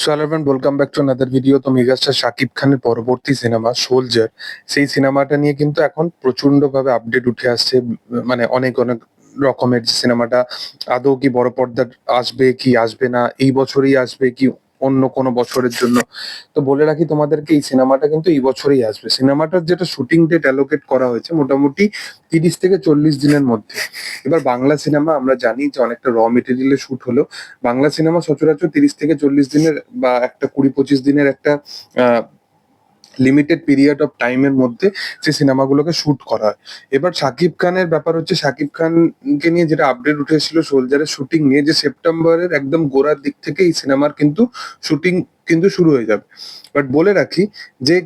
So welcome back to another video তো megastar Shakib খানের পরবর্তী সিনেমা সোলজার সেই সিনেমাটা নিয়ে কিন্তু এখন প্রচণ্ড ভাবে আপডেট উঠে আসছে। মানে অনেক অনেক রকমের সিনেমাটা আদৌ কি বড় পর্দার আসবে, কি আসবে না, এই বছরই আসবে, কি অন্য কোনো বছরের জন্য? তো বলে রাখি তোমাদেরকে, এই সিনেমাটা কিন্তু এই বছরেই আসবে। সিনেমাটার যেটা শুটিং ডেট অ্যালোকেট করা হয়েছে মোটামুটি তিরিশ থেকে চল্লিশ দিনের মধ্যে। এবার বাংলা সিনেমা আমরা জানি যে অনেকটা র মেটেরিয়ালে শুট হলো। বাংলা সিনেমা সচরাচর তিরিশ থেকে চল্লিশ দিনের বা একটা কুড়ি পঁচিশ দিনের একটা লিমিটেড পিরিয়ড অফ টাইমের মধ্যে সেই সিনেমাগুলোকে শুট করা হয়। এবার শাকিব খানের ব্যাপার হচ্ছে শাকিব খানকে নিয়ে যেটা আপডেট উঠেছিল সোলজারের শুটিং নিয়ে, যে সেপ্টেম্বরের একদম গোড়ার দিক থেকে এই সিনেমার কিন্তু শুটিং কিন্তু শুরু হয়ে যাবে। বাট বলে রাখি যে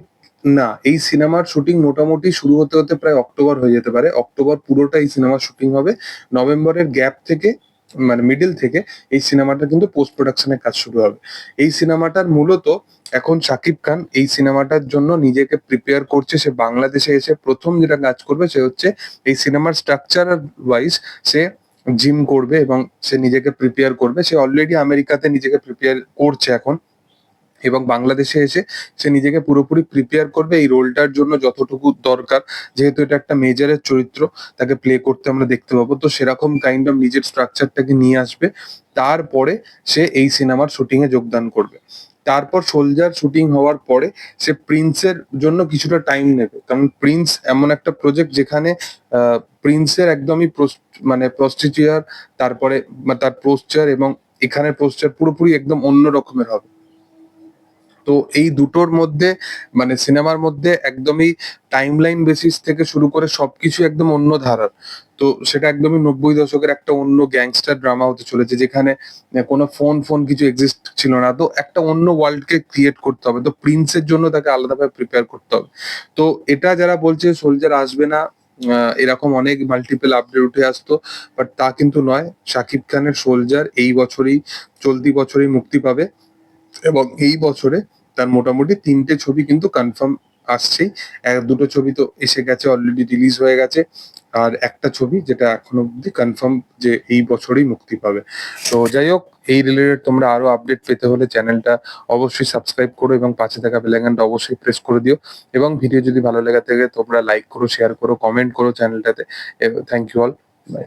না, এই সিনেমার শুটিং মোটামুটি শুরু হতে হতে প্রায় অক্টোবর হয়ে যেতে পারে। অক্টোবর পুরোটা এই সিনেমার শুটিং হবে। নভেম্বরের গ্যাপ থেকে মানে মিডল থেকে এই সিনেমাটা কিন্তু পোস্ট প্রোডাকশনের কাজ শুরু হবে। এই সিনেমাটার মূলত এখন শাকিব খান এই সিনেমাটার জন্য নিজেকে প্রিপেয়ার করছে। সে বাংলাদেশে এসে প্রথম যেটা কাজ করবে সে হচ্ছে এই সিনেমার স্ট্রাকচার ওয়াইজ সে জিম করবে এবং সে নিজেকে প্রিপেয়ার করবে। সে অলরেডি আমেরিকাতে নিজেকে প্রিপেয়ার করছে এখন। এবং বাংলাদেশে এসে সে নিজেকে পুরোপুরি প্রিপেয়ার করবে এই রোলটার জন্য যতটুকু দরকার। যেহেতু এটা একটা মেজরের চরিত্র, তাকে প্লে করতে আমরা দেখতে পাবো। তো সেরকম কাইন্ড অফ নিজের স্ট্রাকচারটাকে নিয়ে আসবে। তারপরে সে এই সিনেমার শুটিং এ যোগদান করবে। তারপর সোলজার শুটিং হওয়ার পরে সে প্রিন্সের জন্য কিছুটা টাইম নেবে। কারণ প্রিন্স এমন একটা প্রজেক্ট যেখানে প্রিন্সের একদমই মানে প্রস্টিচিয়ার তারপরে, তার পোস্টার এবং এখানে পোস্টার পুরোপুরি একদম অন্য রকমের হবে। তো এই দুটোর মধ্যে মানে সিনেমার মধ্যে একদমই টাইমলাইন বেসিস থেকে শুরু করে সবকিছু একদম অন্য ধারার। তো সেটা একদমই নব্বই দশকের একটা অন্য গ্যাংস্টার ড্রামা হতে চলেছে, যেখানে কোনো ফোন ফোন কিছু এক্সিস্ট ছিল না। তো একটা অন্য ওয়ার্ল্ডকে ক্রিয়েট করতে হবে। তো প্রিন্সের জন্য তাকে আলাদাভাবে প্রিপেয়ার করতে হবে। তো এটা যারা বলছে সোলজার আসবে না এরকম অনেক মাল্টিপল আপডেট উঠে আসতো বাট তা কিন্তু নয়। শাকিব খানের সোলজার এই বছরই, চলতি বছরই মুক্তি পাবে। এবং এই বছরে তার মোটামুটি তিনটে ছবি কিন্তু কনফার্ম আসছেই। এক, দুটো ছবি তো এসে গেছে অলরেডি রিলিজ হয়ে গেছে। আর একটা ছবি যেটা এখনও অব্দি কনফার্ম যে এই বছরেই মুক্তি পাবে। তো যাই হোক, এই রিলেটেড তোমরা আরও আপডেট পেতে হলে চ্যানেলটা অবশ্যই সাবস্ক্রাইব করো এবং পাশে থাকা বেলাইকানটা অবশ্যই প্রেস করে দিও। এবং ভিডিও যদি ভালো লেগে থাকে তোমরা লাইক করো শেয়ার করো কমেন্ট করো চ্যানেলটাতে থ্যাংক ইউ অল বাই